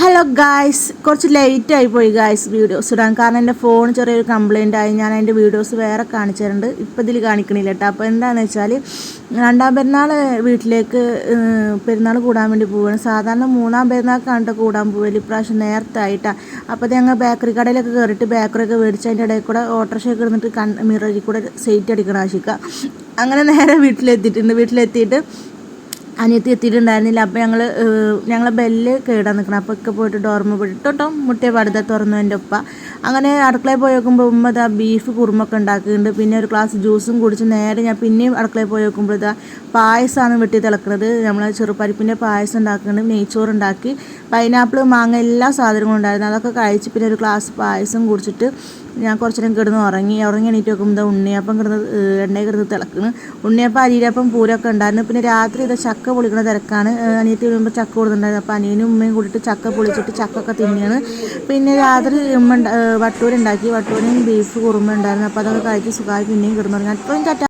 Hello guys കുറച്ച് late ആയി പോയി ഗായ്സ് വീഡിയോസ് ഇടാൻ. കാരണം എന്റെ ഫോൺ ചെറിയൊരു കംപ്ലയിന്റ് ആയി. ഞാൻ അതിന്റെ വീഡിയോസ് വേറെ കാണിച്ചിട്ടുണ്ട്. ഇപ്പം ഇതിൽ കാണിക്കണില്ല കേട്ടോ. അപ്പോൾ എന്താണെന്ന് വെച്ചാൽ രണ്ടാം പെരുന്നാൾ വീട്ടിലേക്ക് പെരുന്നാൾ കൂടാൻ വേണ്ടി പോവുകയാണ് സാധാരണ മൂന്നാം പെരുന്നാൾ പെരുന്നാൾക്കാണ് കൂടാൻ പോവൽ. ഇപ്രാവശ്യം നേരത്തെ ആയിട്ടാണ് അപ്പോൾ ഞങ്ങൾ ബേക്കറി കടയിലൊക്കെ കയറിയിട്ട് ബേക്കറിയൊക്കെ മേടിച്ച് അതിന്റെ ഇടയിൽ കൂടെ ഓട്ടോറിക്ഷയൊക്കെ ഇരുന്നിട്ട് കൺ മിററിൽ കൂടെ സീറ്റ് അടിക്കണം ആശിക്ക അങ്ങനെ നേരെ വീട്ടിലെത്തിയിട്ടുണ്ട്. വീട്ടിലെത്തിയിട്ട് അനിയത്തി എത്തിയിട്ടുണ്ടായിരുന്നില്ല. അപ്പോൾ ഞങ്ങൾ ഞങ്ങളെ ബെല്ല് കേടാൻ നിൽക്കണം അപ്പോൾ ഒക്കെ പോയിട്ട് ഡോർമ പോയിട്ടോട്ടോ മുട്ടിയ പടുത തുറന്നു എന്റെ ഉപ്പ. അങ്ങനെ അടുക്കളയിൽ പോയി നോക്കുമ്പോൾ ഉമ്മ ഇതാ ബീഫ് കുറുമൊക്കെ ഉണ്ടാക്കിയിട്ടുണ്ട് പിന്നെ ഒരു ഗ്ലാസ് ജ്യൂസും കുടിച്ച് നേരെ ഞാൻ പിന്നെയും അടുക്കളയിൽ പോയി നോക്കുമ്പോൾ ഇതാ പായസമാണ് വെട്ടി തിളക്കുന്നത് നമ്മൾ ചെറുപ്പരിപ്പിന്റെ പായസം ഉണ്ടാക്കുന്നുണ്ട് നെയ്ച്ചോറ് ഉണ്ടാക്കി. പൈനാപ്പിൾ മാങ്ങ എല്ലാ സാധനങ്ങളും ഉണ്ടായിരുന്നു. അതൊക്കെ കഴിച്ച് പിന്നെ ഒരു ഗ്ലാസ് പായസം കുടിച്ചിട്ട് ഞാൻ കുറച്ച് നേരം കിടന്ന് ഉറങ്ങി ഉറങ്ങി എണീറ്റ് നോക്കുമ്പോൾ ഉണ്ണിയപ്പം കിടന്ന് എണ്ണയിൽ കിടന്ന് തിളക്കുന്നു ഉണ്ണിയപ്പം അരിയിലപ്പം പൂരമൊക്കെ ഉണ്ടായിരുന്നു. പിന്നെ രാത്രി ഇത് ചക്ക പൊളിക്കുന്ന തിരക്കാണ്. അനിയത്തി വരുമ്പോൾ ചക്ക കൊടുത്തിട്ടുണ്ടായിരുന്നു. അപ്പോൾ അനിയനും ഉമ്മയും കൂടിയിട്ട് ചക്ക പൊളിച്ചിട്ട് ചക്കൊക്കെ തിന്നിയാണ് പിന്നെ രാത്രി ഉമ്മ വട്ടൂരുണ്ടാക്കി വട്ടൂരും ബീഫ് കുറുമ ഉണ്ടായിരുന്നു. അപ്പോൾ അതൊക്കെ കഴിച്ച് സുഖമായി പിന്നെയും കിടന്നുറങ്ങി അപ്പം